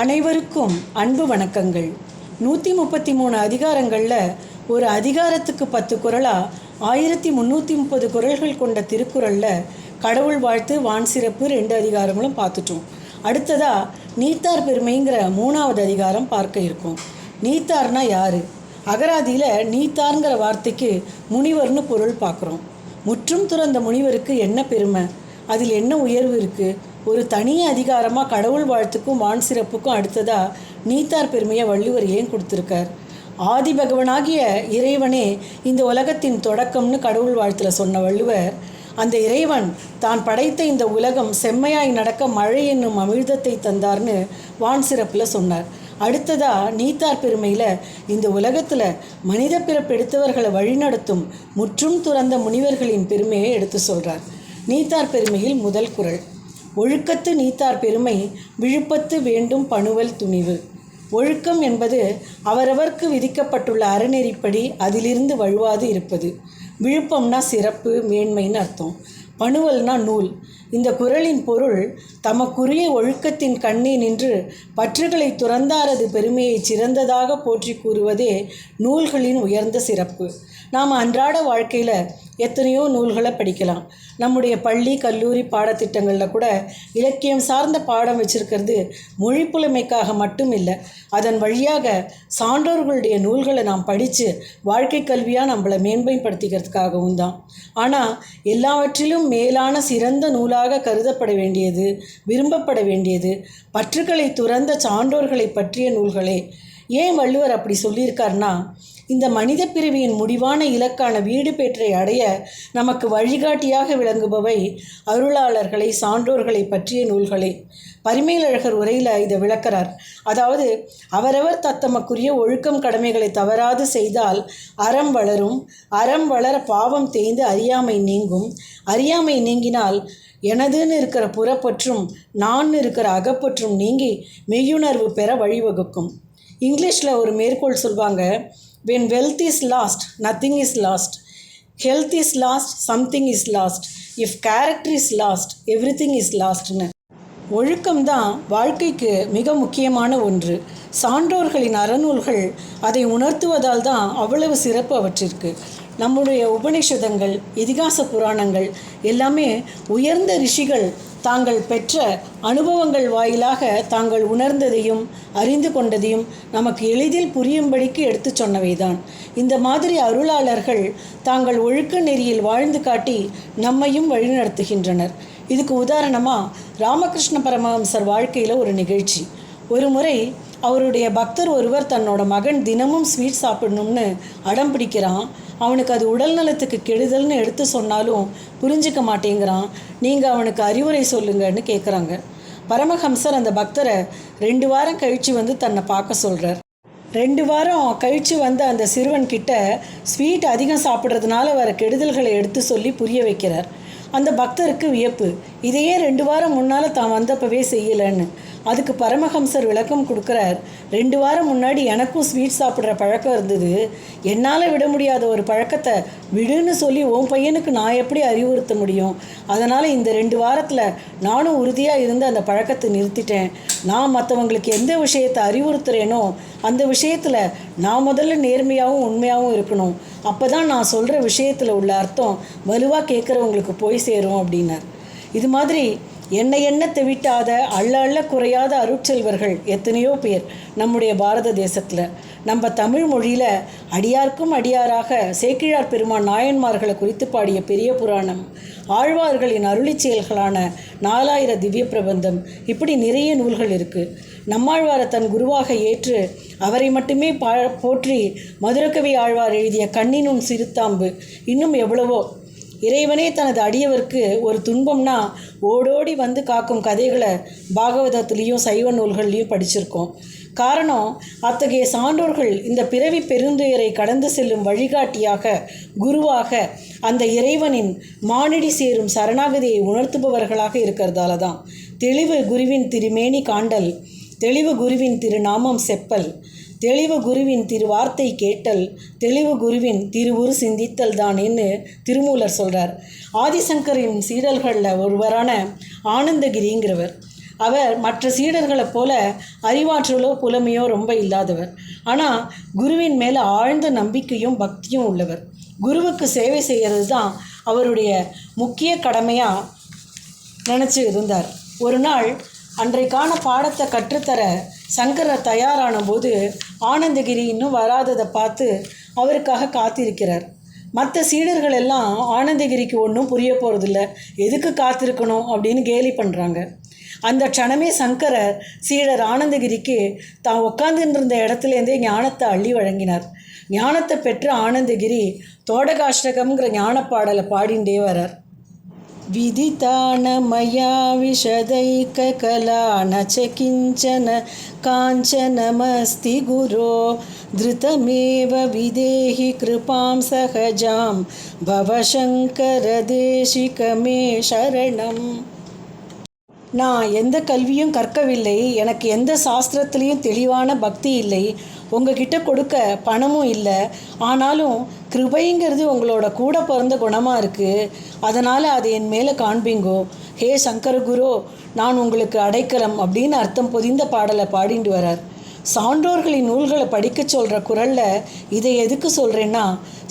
அனைவருக்கும் அன்பு வணக்கங்கள். நூற்றி முப்பத்தி மூணு அதிகாரங்களில் ஒரு அதிகாரத்துக்கு பத்து குரலாக ஆயிரத்தி முந்நூற்றி முப்பது குறள்கள் கொண்ட திருக்குறளில் கடவுள் வாழ்த்து வான் சிறப்பு ரெண்டு அதிகாரங்களும் பார்த்துட்டோம். அடுத்ததாக நீத்தார் பெருமைங்கிற மூணாவது அதிகாரம் பார்க்க இருக்கும். நீத்தார்னா யார்? அகராதியில் நீத்தார்ங்கிற வார்த்தைக்கு முனிவர்னு பொருள் பார்க்குறோம். முற்றும் துறந்த முனிவருக்கு என்ன பெருமை? அதில் என்ன உயர்வு இருக்குது ஒரு தனி அதிகாரமாக கடவுள் வாழ்த்துக்கும் வான் சிறப்புக்கும் அடுத்ததாக நீத்தார் பெருமையை வள்ளுவர் ஏன் கொடுத்துருக்கார்? ஆதி பகவனாகிய இறைவனே இந்த உலகத்தின் தொடக்கம்னு கடவுள் வாழ்த்தில் சொன்ன வள்ளுவர் அந்த இறைவன் தான் படைத்த இந்த உலகம் செம்மையாய் நடக்க மழை என்னும் அமிழ்தத்தை தந்தார்னு வான் சிறப்பில் சொன்னார். அடுத்ததா நீத்தார் பெருமையில் இந்த உலகத்தில் மனித பிறப்பெடுத்தவர்களை வழிநடத்தும் முற்றும் துறந்த முனிவர்களின் பெருமையை எடுத்து சொல்கிறார் நீத்தார் பெருமையில் முதல் குரல். ஒழுக்கத்து நீத்தார் பெருமை விழுப்பத்து வேண்டும் பணுவல் துணிவு. ஒழுக்கம் என்பது அவரவர்க்கு விதிக்கப்பட்டுள்ள அறநெறிப்படி அதிலிருந்து வழுவாது இருப்பது. விழுப்பம்னா சிறப்பு மேன்மைன்னு அர்த்தம். பணுவல்னா நூல். இந்த குறளின் பொருள் தமக்குரிய ஒழுக்கத்தின் கண்ணே நின்று பற்றுகளை துறந்தாரது பெருமையை சிறந்ததாக போற்றி கூறுவதே நூல்களின் உயர்ந்த சிறப்பு. நாம் அன்றாட வாழ்க்கையில் எத்தனையோ நூல்களை படிக்கலாம். நம்முடைய பள்ளி கல்லூரி பாடத்திட்டங்களில் கூட இலக்கியம் சார்ந்த பாடம் வச்சுருக்கிறது மொழி புலமைக்காக மட்டும் இல்லை அதன் வழியாக சான்றோர்களுடைய நூல்களை நாம் படித்து வாழ்க்கை கல்வியாக நம்மளை மேன்மைப்படுத்திக்கிறதுக்காகவும் தான். ஆனால் எல்லாவற்றிலும் மேலான சிறந்த நூலாக கருதப்பட வேண்டியது விரும்பப்பட வேண்டியது பற்றுக்களை துறந்த சான்றோர்களை பற்றிய நூல்களே. ஏன் வள்ளுவர் அப்படி சொல்லியிருக்காருன்னா இந்த மனித பிறவியின் முடிவான இலக்கான வீடு பெற்றை அடைய நமக்கு வழிகாட்டியாக விளங்குபவை அருளாளர்களை சான்றோர்களை பற்றிய நூல்களே. பரிமேலழகர் உரையில் இதை விளக்கிறார். அதாவது அவரவர் தத்தமக்குரிய ஒழுக்கம் கடமைகளை தவறாது செய்தால் அறம் வளரும் அறம் வளர பாவம் தேய்ந்து அறியாமை நீங்கும். அறியாமை நீங்கினால் எனதுன்னு இருக்கிற புறப்பற்றும் நான் இருக்கிற அகப்பற்றும் நீங்கி மெய்யுணர்வு பெற வழிவகுக்கும். இங்கிலீஷில் ஒரு மேற்கோள் சொல்வாங்க when wealth is lost nothing is lost health is lost something is lost if character is lost everything is லாஸ்ட்னு ஒழுக்கம்தான் வாழ்க்கைக்கு மிக முக்கியமான ஒன்று. சான்றோர்களின் அறநூல்கள் அதை உணர்த்துவதால் தான் அவ்வளவு சிறப்பு அவற்றிற்கு. நம்முடைய உபனிஷதங்கள் இதிகாச புராணங்கள் எல்லாமே உயர்ந்த ரிஷிகள் தாங்கள் பெற்ற அனுபவங்கள் வாயிலாக தாங்கள் உணர்ந்ததையும் அறிந்து கொண்டதையும் நமக்கு எளிதில் புரியும்படிக்கு எடுத்து சொன்னவைதான். இந்த மாதிரி அருளாளர்கள் தாங்கள் ஒழுக்க நெறியில் வாழ்ந்து காட்டி நம்மையும் வழிநடத்துகின்றனர். இதுக்கு உதாரணமாக ராமகிருஷ்ண பரமஹம்சர் வாழ்க்கையில் ஒரு நிகழ்ச்சி. ஒரு முறை அவருடைய பக்தர் ஒருவர் தன்னோட மகன் தினமும் ஸ்வீட் சாப்பிடணும்னு அடம் பிடிக்கிறான். அவனுக்கு அது உடல் நலத்துக்கு கெடுதல்னு எடுத்து சொன்னாலும் புரிஞ்சிக்க மாட்டேங்கிறான். நீங்கள் அவனுக்கு அறிவுரை சொல்லுங்கன்னு கேட்குறாங்க பரமஹம்சர் அந்த பக்தரை ரெண்டு வாரம் கழித்து வந்து தன்னை பார்க்க சொல்கிறார் ரெண்டு வாரம் கழித்து வந்த அந்த சிறுவன் கிட்ட ஸ்வீட் அதிகம் சாப்பிட்றதுனால வர கெடுதல்களை எடுத்து சொல்லி புரிய வைக்கிறார். அந்த பக்தருக்கு வியப்பு. இதையே ரெண்டு வாரம் முன்னால் தான் வந்தப்பவே செய்யலைன்னு. அதுக்கு பரமஹம்சர் விளக்கம் கொடுக்குறார். ரெண்டு வாரம் முன்னாடி எனக்கும் ஸ்வீட் சாப்பிட்ற பழக்கம் இருந்தது. என்னால் விட முடியாத ஒரு பழக்கத்தை விடுன்னு சொல்லி உன் பையனுக்கு நான் எப்படி அறிவுறுத்த முடியும்? அதனால் இந்த ரெண்டு வாரத்தில் நானும் உறுதியாக இருந்து அந்த பழக்கத்தை நிறுத்திட்டேன். நான் மற்றவங்களுக்கு எந்த விஷயத்தை அறிவுறுத்துகிறேனோ அந்த விஷயத்தில் நான் முதல்ல நேர்மையாகவும் உண்மையாகவும் இருக்கணும். அப்போ தான் நான் சொல்கிற விஷயத்தில் உள்ள அர்த்தம் வலுவாக கேட்குறவங்களுக்கு போய் சேரும் அப்படின்னார். இது மாதிரி என்ன என்ன தெவிட்டாத அள்ள அள்ள குறையாத அருட்செல்வர்கள் எத்தனையோ பேர் நம்முடைய பாரத தேசத்தில். நம்ம தமிழ் மொழியில் அடியார்க்கும் அடியாராக சேக்கிழார் பெருமான் நாயன்மார்களை குறித்து பாடிய பெரிய புராணம். ஆழ்வார்களின் அருளிச் செயல்களான நாலாயிர திவ்ய பிரபந்தம். இப்படி நிறைய நூல்கள் இருக்குது நம்மாழ்வாரை தன் குருவாக ஏற்று அவரை மட்டுமே பா போற்றி மதுரகவி ஆழ்வார் எழுதிய கண்ணினும் சிறுத்தாம்பு இன்னும் எவ்வளவோ இறைவனே தனது அடியவருக்கு ஒரு துன்பம்னா ஓடோடி வந்து காக்கும் கதைகளை பாகவதத்துலேயும் சைவ நூல்கள்லையும் படிச்சிருக்கோம். காரணம் அத்தகைய சான்றோர்கள் இந்த பிறவி பெருந்துயரை கடந்து செல்லும் வழிகாட்டியாக குருவாக அந்த இறைவனின் மானடி சேரும் சரணாகதியை உணர்த்துபவர்களாக இருக்கிறதால தான் தெளிவு குருவின் திருமேனி காண்டல் தெளிவு குருவின் திருநாமம் செப்பல் தெளிவு குருவின் திருவார்த்தை கேட்டல் தெளிவு குருவின் திருவுரு சிந்தித்தல் தான் என்று திருமூலர் சொல்கிறார் ஆதிசங்கரின் சீடர்களில் ஒருவரான ஆனந்தகிரிங்கிறவர். அவர் மற்ற சீடர்களைப் போல அறிவாற்றலோ புலமையோ ரொம்ப இல்லாதவர். ஆனால் குருவின் மேலே ஆழ்ந்த நம்பிக்கையும் பக்தியும் உள்ளவர். குருவுக்கு சேவை செய்கிறது தான் அவருடைய முக்கிய கடமையாக நினச்சி இருந்தார். ஒரு நாள் அன்றைக்கான பாடத்தை கற்றுத்தர சங்கரர் தயாரான போது ஆனந்தகிரி இன்னும் வராததை பார்த்து அவருக்காக காத்திருக்கிறார். மற்ற சீடர்கள் எல்லாம் ஆனந்தகிரிக்கு ஒன்றும் புரிய போகிறதில்ல எதுக்கு காத்திருக்கணும் அப்படின்னு கேலி பண்ணுறாங்க அந்த க்ஷணமே சங்கரர் சீடர் ஆனந்தகிரிக்கு தான் உட்காந்துருந்த இடத்துலேருந்தே ஞானத்தை அள்ளி வழங்கினார். ஞானத்தை பெற்ற ஆனந்தகிரி தோடகாஷ்டகம்ங்கிற ஞானப்பாடலை பாடிண்டே வரார். विदितान मया विशदैककला न च किञ्चन काञ्चनमस्ति गुरो धृतमेव विदेहि कृपां सहजां भवशङ्करदेशिक मे शरणम् நான் எந்த கல்வியும் கற்கவில்லை. எனக்கு எந்த சாஸ்திரத்துலேயும் தெளிவான பக்தி இல்லை. உங்ககிட்ட கொடுக்க பணமும் இல்லை. ஆனாலும் கிருபைங்கிறது உங்களோட கூட பிறந்த குணமாக இருக்குது அதனால் அது என் மேலே காண்பிங்கோ. ஹே சங்கரகுரு நான் உங்களுக்கு அடைக்கலம் அப்படின்னு அர்த்தம் பொதிந்த பாடலை பாடிண்டு வரார். சான்றோர்களின் நூல்களை படிக்க சொல்கிற குரலில் இதை எதுக்கு சொல்கிறேன்னா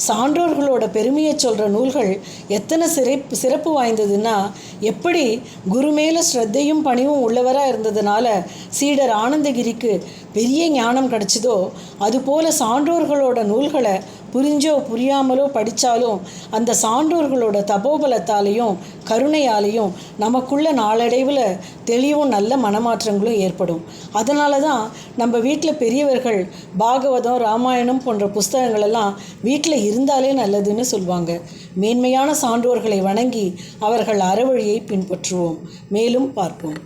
சான்றோர்களோட பெருமையை சொல்கிற நூல்கள் எத்தனை சிறப்பு சிறப்பு வாய்ந்ததுன்னா எப்படி குரு மேலே ஸ்ரத்தையும் பணிவும் உள்ளவராக இருந்ததுனால சீடர் ஆனந்தகிரிக்கு பெரிய ஞானம் கிடச்சிதோ அதுபோல் சான்றோர்களோட நூல்களை புரிஞ்சோ புரியாமலோ படித்தாலும் அந்த சான்றோர்களோட தபோபலத்தாலேயும் கருணையாலேயும் நமக்குள்ள நாளடைவில் தெளிவும் நல்ல மனமாற்றங்களும் ஏற்படும். அதனால தான் நம்ம வீட்டில் பெரியவர்கள் பாகவதம் ராமாயணம் போன்ற புஸ்தகங்களெல்லாம் வீட்டில் இருந்தாலே நல்லதுன்னு சொல்லுவாங்க மேன்மையான சான்றோர்களை வணங்கி அவர்கள் அறவழியை பின்பற்றுவோம். மேலும் பார்ப்போம்.